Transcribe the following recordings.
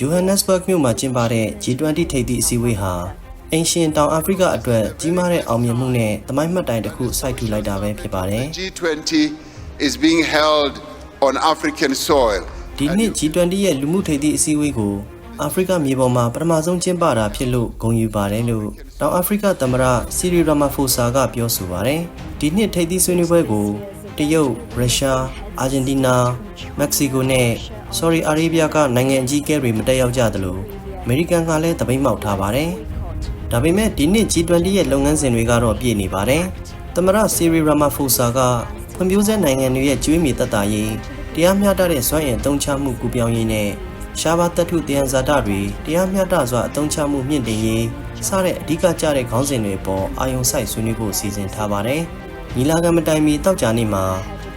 Johannesburg မြို့မှာကျင်းပတဲ့ G20 ထိပ်သီးအစည်းအဝေးဟာအင်ရှင်တောင်အာဖရိကအတွက်ကြီးမားတဲ့အောင်မြင်မှုနဲ့သမိုင်းမှတ်တိုင်တစ်ခုစိုက်ထူလိုက်တာပဲဖြစ်ပါတယ် G20 is being held on African soil. ဒီနှစ် G20 ရဲ့လူမှုထိပ်သီးအစည်းအဝေးကိုအာဖရိကမြေပေါ်မှာပထမဆုံးကျင်းပတာဖြစ်လို့ဂုဏ်ယူပါတယ်လို့တောင်အာဖရိကသမ္မတစီရီရာမာဖိုဆာကပြောဆိုပါတယ်ဒီနှစ်ထိပ်သီးဆွေးနွေးပွဲကို တရုတ်ရုရှားအာဂျင်တီးနားမက္ကဆီကိုနဲ့ဆော်ဒီအာရေဗျကနိုင်ငံအကြီးအကဲတွေမတက်ရောက်ကြသလိုအမေရိကန်ကလည်းတပိတ်မှောက်ထားပါတယ်ဒါပေမဲ့ဒီနှစ် G20 ရဲ့လုပ်ငန်းစဉ်တွေကတော့ပြည့်နေပါတယ်သမ္မတစီရီရာမာဖိုဆာကဖွံ့ဖြိုးဆဲနိုင်ငံတွေရဲ့ကျွေးမြေသက်သာရေးတရားမျှတတဲ့စွမ်းအင်အသုံးချမှုကူပြောင်းရေးနဲ့ရှားပါးတပ်ထုတရားဇာတတွေတရားမျှတစွာအသုံးချမှုမြင့်တင်ရေးစတဲ့အဓိကကျတဲ့ခေါင်းစဉ်တွေပေါ်အာယုံစိုက်ဆွေးနွေးဖို့စီစဉ်ထားပါတယ်။ ညီလာခံမတိုင်မီတောက်ကြနေ့မှာ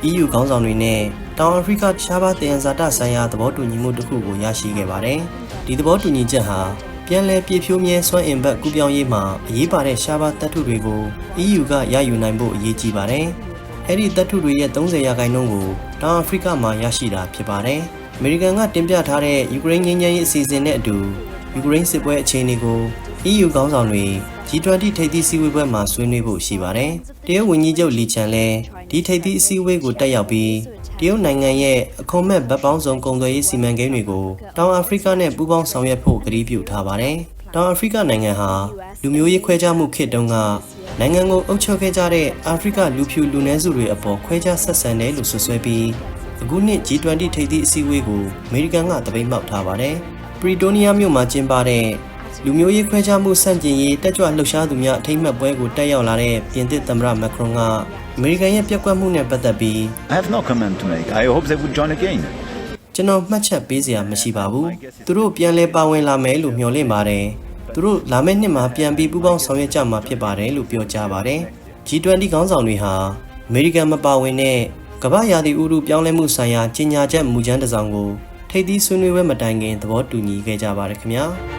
EU ခေါင်းဆောင်တွေနဲ့တောင်အာဖရိကရှားပါးတရားဇာတဆိုင်ရာသဘောတူညီမှုတစ်ခုကိုရရှိခဲ့ပါတယ်။ဒီသဘောတူညီချက်ဟာပြန်လည်ပြည့်ဖြိုးမြဲစွမ်းအင်ဘက်ကူပြောင်းရေးမှာအရေးပါတဲ့ရှားပါးတပ်ထုတွေကို EU ကရယူနိုင်ဖို့အရေးကြီးပါတယ်။အဲ့ဒီတပ်ထုတွေရဲ့30ရာခိုင်နှုန်းကိုတောင်အာဖရိကမှာရရှိတာဖြစ်ပါတယ်။အမေရိကန်ကတင်ပြထားတဲ့ယူကရိန်းငြိမ်းချမ်းရေးအစီအစဉ်နဲ့အတူယူကရိန်းစစ်ပွဲအခြေအနေကို EU ခေါင်းဆောင်တွေ G20 ထိပ်သီးစည်းဝေးပွဲမှာဆွေးနွေးဖို့ရှိပါတယ်။တရုတ်ဝန်ကြီးချုပ်လီချန်လည်းဒီထိပ်သီးအစည်းအဝေးကိုတက်ရောက်ပြီးတရုတ်နိုင်ငံရဲ့အခွန်မဲ့ဗတ်ပေါင်းစုံကုန်သွယ်ရေးစီမံကိန်းတွေကိုတောင်အာဖရိကနဲ့ပူးပေါင်းဆောင်ရွက်ဖို့ကတိပြုထားပါတယ်။တောင်အာဖရိကနိုင်ငံဟာလူမျိုးရေးခွဲခြားမှုခေတ်တုန်းကနိုင်ငံကိုအုပ်ချုပ်ခဲ့ကြတဲ့အာဖရိကလူဖြူလူနည်းစုတွေအပေါ်ခွဲခြားဆက်ဆံတယ်လို့ဆွဆွဲပြီးအခုနှစ် G20 ထိပ်သီးအစည်းအဝေးကိုအမေရိကန်ကတပိတ်မှောက်ထားပါတယ်။ပရီတိုးနီးယားမြို့မှာကျင်းပတဲ့ လူမျိုးရေးခွဲခြားမှုဆန့်ကျင်ရေးတက်ကြွလှုပ်ရှားသူများအထိမ်းအမှတ်ပွဲကိုတက်ရောက်လာတဲ့ပြင်သစ်သမ္မတမက်ခရွန်ကအမေရိကန်ရဲ့ပြက်ကွက်မှုနဲ့ပတ်သက်ပြီး I have no comment to make. I hope they would join again. ကျွန်တော်မှတ်ချက်ပေးစရာမရှိပါဘူး။သူတို့ပြန်လဲပါဝင်လာမယ်လို့မျှော်လင့်ပါတယ်။သူတို့လာမယ့်နှစ်မှာပြန်ပြီးပူးပေါင်းဆောင်ရွက်ကြမှာဖြစ်ပါတယ်လို့ပြောကြားပါတယ်။ G20 ခေါင်းဆောင်တွေဟာအမေရိကန်မပါဝင်တဲ့ကမ္ဘာရာသီဥတုပြောင်းလဲမှုဆိုင်ရာကြီးညာချက်မူကြမ်းတစ်စောင်ကိုထိပ်သီးဆွေးနွေးပွဲမတိုင်ခင်သဘောတူညီခဲ့ကြပါတယ်ခင်ဗျာ။